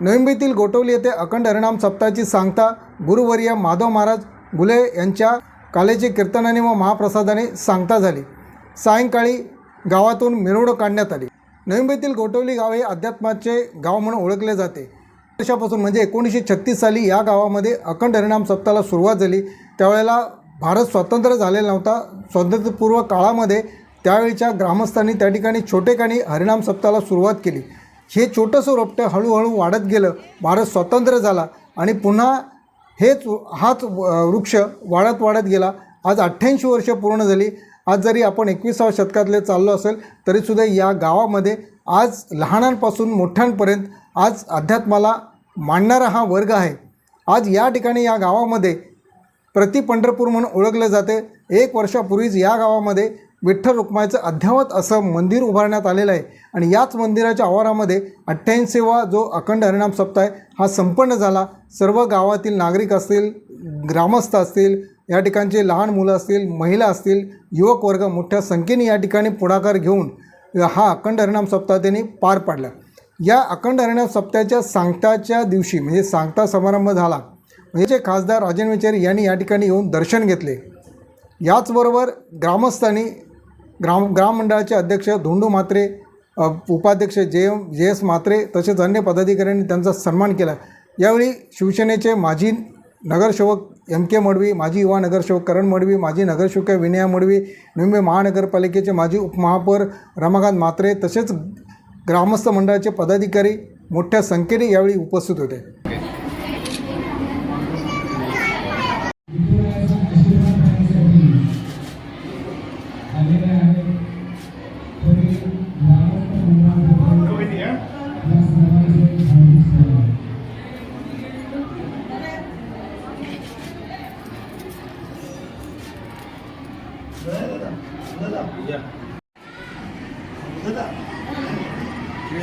नोव्हेंबरीतील गोटवली येथे अखंड हरिणाम सप्ताहाची सांगता गुरुवर्य माधव महाराज गुले यांच्या कालेची कीर्तनाने व महाप्रसादाने सांगता झाली. सायंकाळी गावातून मिरवणूक काढण्यात आली. नोव्हेंबरीतील गोटवली गाव हे अध्यात्माचे गाव म्हणून ओळखले जाते. वर्षापासून म्हणजे एकोणीसशे छत्तीस साली या गावामध्ये अखंड हरिणाम सप्ताहाला सुरुवात झाली. त्यावेळेला भारत स्वतंत्र झालेला नव्हता. स्वातंत्र्यपूर्व काळामध्ये त्यावेळच्या ग्रामस्थांनी त्या ठिकाणी छोटेखानी हरिणाम सप्ताहाला सुरुवात केली. हे छोटंसं रोपटं हळूहळू वाढत गेलं. भारत स्वतंत्र झाला आणि पुन्हा हेच हाच वृक्ष वाढत वाढत गेला. आज अठ्ठ्याऐंशी वर्ष पूर्ण झाली. आज जरी आपण एकविसाव्या शतकातले चाललो असेल तरीसुद्धा या गावामध्ये आज लहानांपासून मोठ्यांपर्यंत आज अध्यात्माला मांडणारा हा वर्ग आहे. आज या ठिकाणी या गावामध्ये प्रति पंढरपूर म्हणून ओळखले जाते. एक वर्षापूर्वीच या गावामध्ये विठ्ठल रुक्माईचं अध्यावत असं मंदिर उभारण्यात आलेलं आहे. आणि याच मंदिराच्या आवारामध्ये अठ्ठ्याऐंशीवा जो अखंड हरिणाम सप्ताह आहे हा संपन्न झाला. सर्व गावातील नागरिक असतील ग्रामस्थ असतील या ठिकाणचे लहान मुलं असतील महिला असतील युवक वर्ग मोठ्या संख्येने या ठिकाणी पुढाकार घेऊन हा अखंड हरिणाम सप्ताह त्यांनी पार पाडला. या अखंड हरिणाम सप्ताहाच्या सांगताच्या दिवशी म्हणजे सांगता समारंभ झाला म्हणजे खासदार राजन विचारी यांनी या ठिकाणी येऊन दर्शन घेतले. याचबरोबर ग्रामस्थांनी ग्राम ग्राम मंडळाचे अध्यक्ष धोंडू म्हात्रे उपाध्यक्ष जे एम जे एस म्हात्रे तसेच अन्य पदाधिकाऱ्यांनी त्यांचा सन्मान केला. यावेळी शिवसेनेचे माजी नगरसेवक एम के मडवी माजी युवा नगरसेवक करण मडवी माजी नगरसेवक विनया मडवी मुंबई महानगरपालिकेचे माजी उपमहापौर रमाकांत म्हात्रे तसेच ग्रामस्थ मंडळाचे पदाधिकारी मोठ्या संख्येने यावेळी उपस्थित होते. 的，五个的，五个的，五个的，五个的，五个，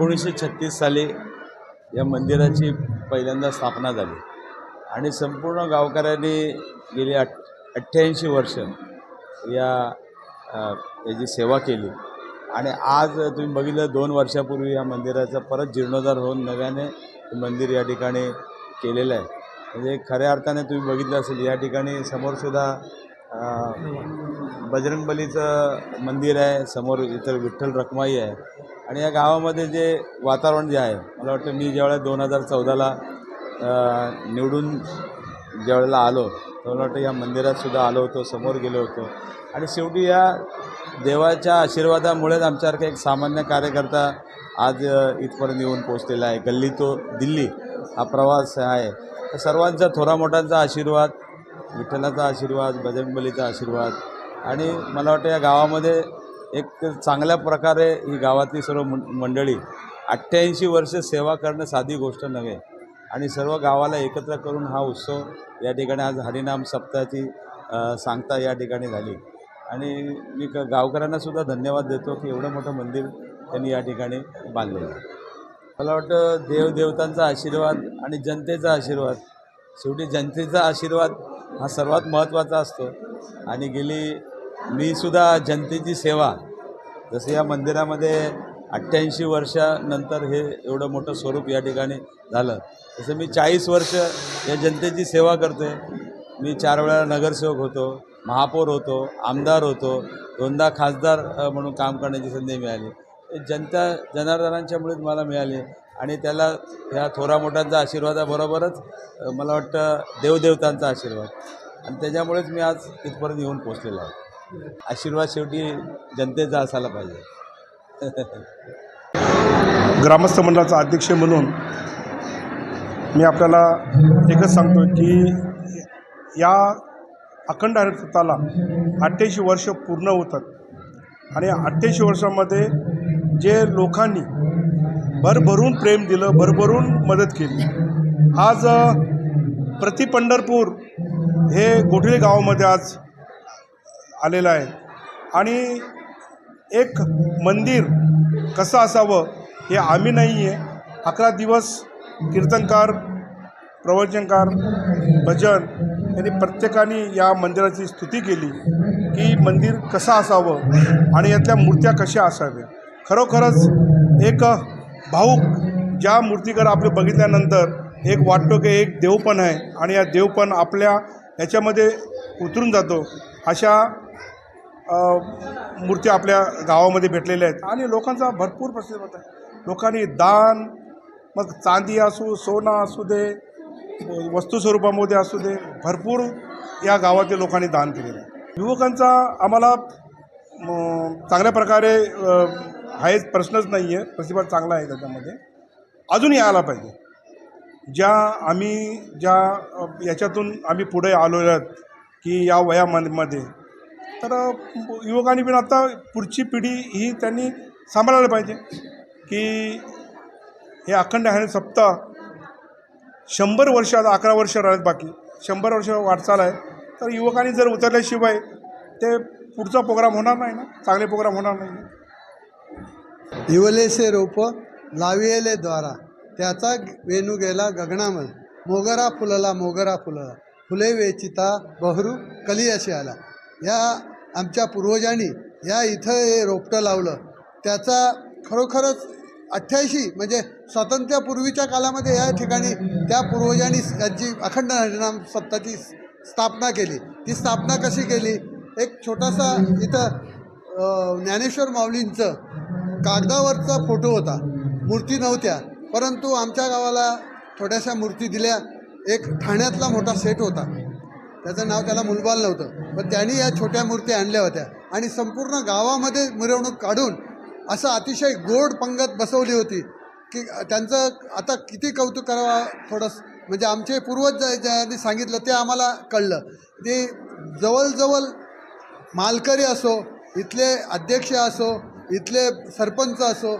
एकोणीसशे छत्तीस साली या मंदिराची पहिल्यांदा स्थापना झाली. आणि संपूर्ण गावकऱ्यांनी गेली अठ अठ्ठ्याऐंशी वर्ष या याची सेवा केली. आणि आज तुम्ही बघितलं दोन वर्षापूर्वी या मंदिराचा परत जीर्णोद्धार होऊन नव्याने मंदिर या ठिकाणी केलेलं आहे. म्हणजे खऱ्या अर्थाने तुम्ही बघितलं असेल या ठिकाणी समोरसुद्धा बजरंगबलीचं मंदिर आहे समोर इतर विठ्ठल रखमाई आहे. आणि या गावामध्ये जे वातावरण जे आहे मला वाटतं मी ज्यावेळेला दोन हजार चौदाला निवडून ज्यावेळेला आलो तेव्हा मला वाटतं या मंदिरातसुद्धा आलो होतो समोर गेलो होतो. आणि शेवटी या देवाच्या आशीर्वादामुळेच आमच्यासारखा एक सामान्य कार्यकर्ता आज इथपर्यंत येऊन पोचलेला आहे. गल्ली तो दिल्ली हा प्रवास आहे. तर सर्वांचा थोरा मोठ्यांचा आशीर्वाद विठ्ठलाचा आशीर्वाद बजरंगबलीचा आशीर्वाद. आणि मला वाटतं या गावामध्ये एक चांगल्या प्रकारे ही गावातली सर्व मंडळी अठ्ठ्याऐंशी वर्ष सेवा करणं साधी गोष्ट नव्हे. आणि सर्व गावाला एकत्र करून हा उत्सव या ठिकाणी आज हरिनाम सप्ताहाची सांगता या ठिकाणी झाली. आणि मी क गावकऱ्यांनासुद्धा धन्यवाद देतो की एवढं मोठं मंदिर त्यांनी या ठिकाणी बांधलेलं आहे. मला वाटतं देवदेवतांचा आशीर्वाद आणि जनतेचा आशीर्वाद शेवटी जनतेचा आशीर्वाद हा सर्वात महत्त्वाचा असतो. आणि गेली मी सुद्धा जनतेची सेवा जसं या मंदिरामध्ये अठ्ठ्याऐंशी वर्षानंतर हे एवढं मोठं स्वरूप या ठिकाणी झालं. तसं मी चाळीस वर्ष या जनतेची सेवा करतो आहे मी चार वेळा नगरसेवक होतो महापौर होतो आमदार होतो दोनदा खासदार म्हणून काम करण्याची संधी मिळाली. हे जनता जनार्दनांच्यामुळेच मला मिळाली. आणि त्याला ह्या थोरा मोठ्यांचा आशीर्वादाबरोबरच मला वाटतं देवदेवतांचा आशीर्वाद. आणि त्याच्यामुळेच मी आज इथपर्यंत येऊन पोचलेलो आहे. आशीर्वाद शेवटी जनतेचा असायला पाहिजे. ग्रामस्थ मंडळाचा अध्यक्ष म्हणून मी आपल्याला एकच सांगतो की या अखंड हरिताला अठ्ठ्याऐंशी वर्ष पूर्ण होतात. आणि अठ्ठ्याऐंशी वर्षामध्ये जे लोकांनी भरभरून प्रेम दिलं भरभरून मदत केली. आज प्रति पंढरपूर हे गोठळे गावामध्ये आज आलेलं आहे. आणि एक मंदिर कसं असावं हे आम्ही नाही आहे अकरा दिवस कीर्तनकार प्रवचनकार भजन यांनी प्रत्येकाने या मंदिराची स्तुती केली की मंदिर कसं असावं आणि यातल्या मूर्त्या कशा असाव्या खरोखरच एक भाऊक ज्या मूर्तीकडे आपलं बघितल्यानंतर एक वाटतो की एक देवपण आहे आणि या देवपण आपल्या याच्यामध्ये उतरून जातो अशा मूर्ती आपल्या गावामध्ये भेटलेल्या आहेत. आणि लोकांचा भरपूर प्रतिसाद आहे. लोकांनी दान मग चांदी असू सोनं असू दे वस्तू स्वरूपामध्ये असू दे भरपूर या गावातील लोकांनी दान केलेलं आहे. युवकांचा आम्हाला चांगल्या प्रकारे आहेच प्रश्नच नाही आहे प्रतिभा चांगला आहे त्याच्यामध्ये. अजून यायला पाहिजे. ज्या आम्ही ज्या याच्यातून आम्ही पुढे आलो आहोत की या वयामध्ये तर युवकांनी पण आता पुढची पिढी ही त्यांनी सांभाळायला पाहिजे. की हे अखंड आहे सप्ताह शंभर वर्ष आता अकरा वर्ष राहिलेत बाकी. शंभर वर्ष वाटचाल आहे. तर युवकांनी जर उतरल्याशिवाय ते पुढचा प्रोग्राम होणार नाही ना? चांगले प्रोग्राम होणार नाही इवलेसे रोप लावियेले द्वारा. त्याचा वेणू गेला गगनामय मोगरा फुलला मोगरा फुलला. फुले वेचिता बहरू कलियाशी आला. या आमच्या पूर्वजांनी या इथं हे रोपटं लावलं. त्याचा खरोखरच अठ्ठ्याऐंशी म्हणजे स्वातंत्र्यापूर्वीच्या कालामध्ये या ठिकाणी त्या पूर्वजांनी यांची अखंड हरिनाम सत्ताची स्थापना केली. ती स्थापना कशी केली? एक छोटासा इथं ज्ञानेश्वर माऊलींचं कागदावरचा फोटो होता. मूर्ती नव्हत्या. परंतु आमच्या गावाला थोड्याशा मूर्ती दिल्या. एक ठाण्यातला मोठा सेट होता. त्याचं नाव त्याला मुलबाल नव्हतं. पण त्यांनी या छोट्या मूर्ती आणल्या होत्या. आणि संपूर्ण गावामध्ये मिरवणूक काढून असं अतिशय गोड पंगत बसवली होती की त्यांचं आता किती कौतुक करावं थोडंसं. म्हणजे आमचे पूर्वज ज्या- ज्यांनी सांगितलं ते आम्हाला कळलं. ते जवळजवळ मालकरी असो इथले अध्यक्ष असो इथले सरपंच असो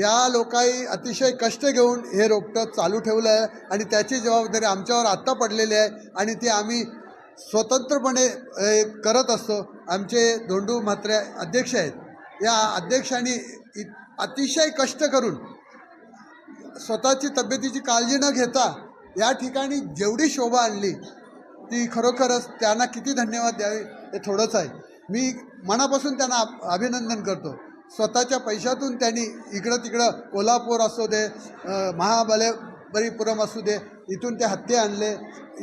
या लोकांनी अतिशय कष्ट घेऊन हे रोपटं चालू ठेवलं आहे आणि त्याची जबाबदारी आमच्यावर आत्ता पडलेली आहे आणि ती आम्ही स्वतंत्रपणे करत असतो. आमचे धोंडू म्हात्रे अध्यक्ष आहेत. या अध्यक्षांनी इ- अतिशय कष्ट करून स्वतःची तब्येतीची काळजी न घेता या ठिकाणी जेवढी शोभा आणली ती खरोखरच त्यांना किती धन्यवाद द्यावे हे थोडंच आहे. मी मनापासून त्यांना अभिनंदन करतो. स्वतःच्या पैशातून त्यांनी इकडं तिकडं कोल्हापूर असू दे महाबलेबरीपुरम असू दे इथून ते हत्ती आणले.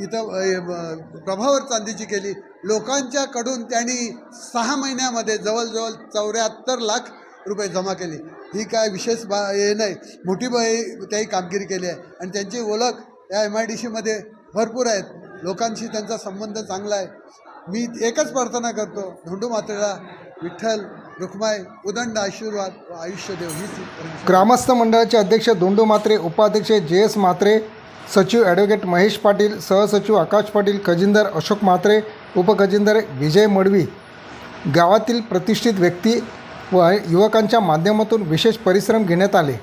इथं प्रभावर चांदीची केली. लोकांच्याकडून त्यांनी सहा महिन्यामध्ये जवळजवळ चौऱ्याहत्तर लाख रुपये जमा केले. ही काय विशेष बा हे नाही. मोठी बाई त्याही कामगिरी केली आहे. आणि त्यांची ओळख या एम आय डी सीमध्ये भरपूर आहेत. लोकांशी त्यांचा संबंध चांगला आहे. मी एकच प्रार्थना करतो धोंडू मात्रेला विठ्ठल रुक्माई उदंड आशीर्वाद व आयुष्य देव हीच ग्रामस्थ मंडळाचे अध्यक्ष दोंडू मात्रे उपाध्यक्ष जे एस मात्रे सचिव ॲडव्होकेट महेश पाटील सहसचिव आकाश पाटील खजिंदर अशोक म्हात्रे उपखजिंदर विजय मडवी. गावातील प्रतिष्ठित व्यक्ती व युवकांच्या माध्यमातून विशेष परिश्रम घेण्यात आले.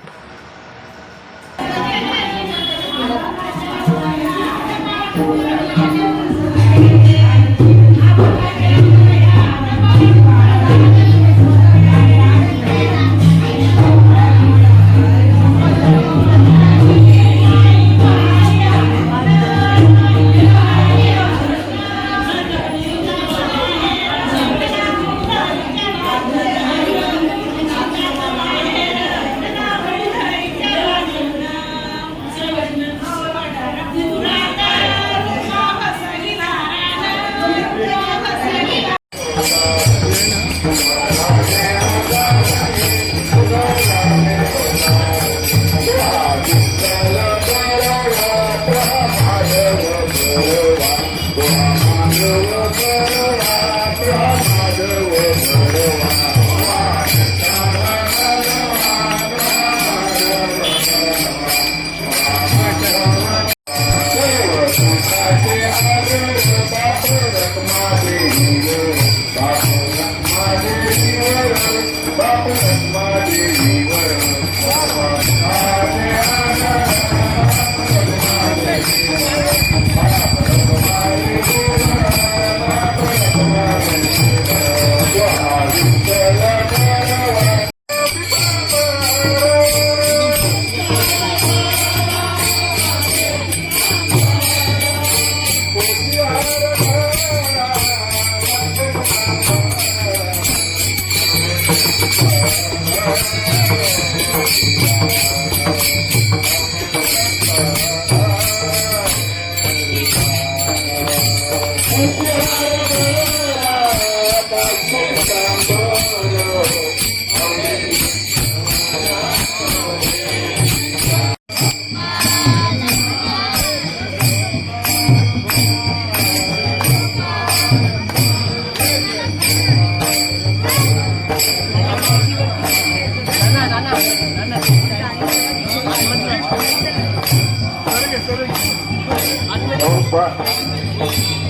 Opa!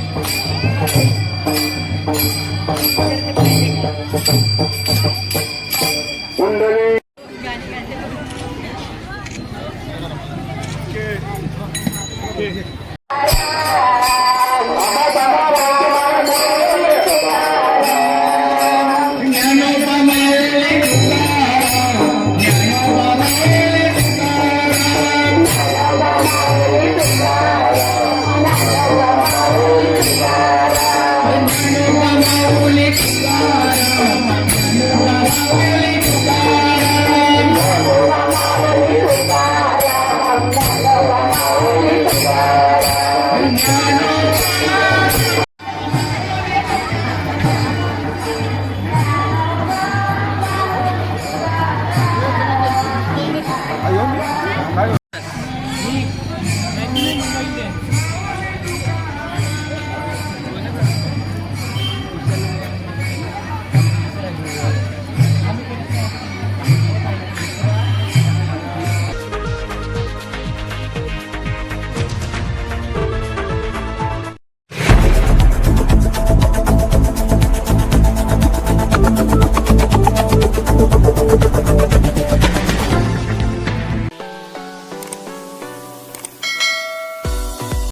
Yeah.